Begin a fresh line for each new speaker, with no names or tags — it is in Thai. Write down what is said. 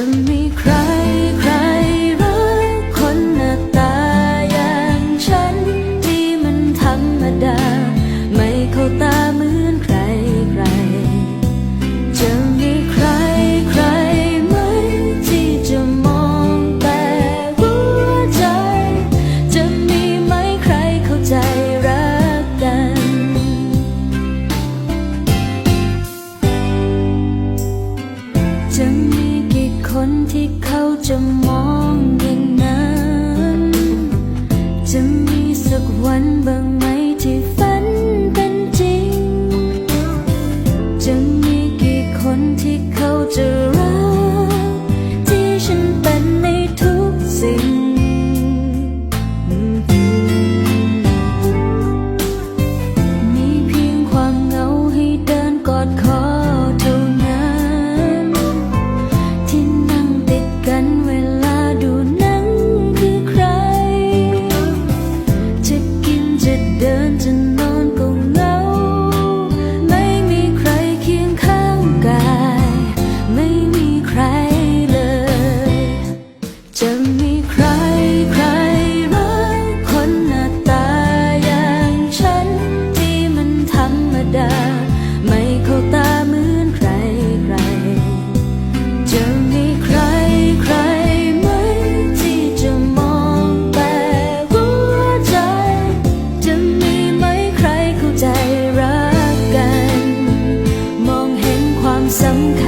จะมีใครใครรักคนหน้าตาอย่างฉัน ที่มันธรรมดา ไม่เข้าตาเหมือนใครใคร จะมีใครใครไหมที่จะมองแต่หัวใจ จะมีไหมใครเข้าใจรักกัน จะมีกี่คน ที่เขาจะมอง ดา ไม่เข้าตาเหมือนใครใคร จะมีใครใครไหมที่จะมองแต่หัวใจ จะมีไหมใครเข้าใจรักกัน มองเห็นความสำคัญ